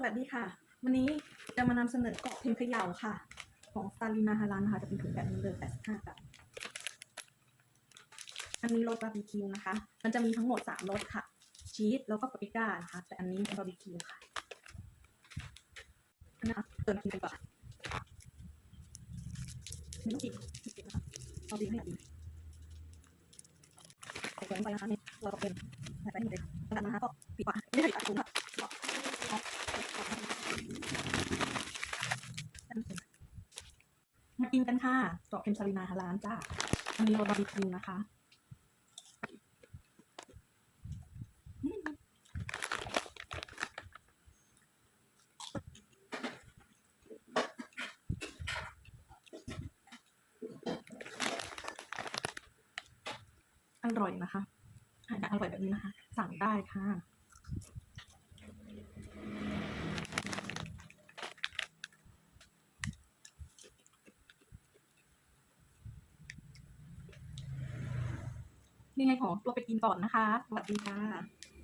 สวัสดีค่ะ วันนี้จะมานำเสนอเกาะเพ็ญเขย่าค่ะ ของสตาลีมาฮารันนะคะ จะเป็นถุงแบบนี้เลย85บาทอันนี้รสบาร์บีคิวนะคะ มันจะมีทั้งหมด 3รสค่ะ ชีสแล้วก็ปาปริก้านะคะ แต่อันนี้เป็นบาร์บีคิวค่ะนะคะเติมกินกันก่อนไม่ต้องกินไม่กินนะคะเอาดีให้กินใส่ไปนะคะนี่เราก็เป็นใส่ไปนี่เลยหลังจากนั้นนะคะก็ปิดฝาไม่ใช่ปิดฝาถุงค่ะ มากินกันค่ะเกาะเค็มซาลินาฮาลานจ้าอันนี้เราบาร์บีคิวนะคะอืมอร่อยนะคะอาหารอร่อยแบบนี้นะคะ สั่งได้ค่ะ ยังไงขอตัวไปกินก่อนนะคะ สวัสดีค่ะ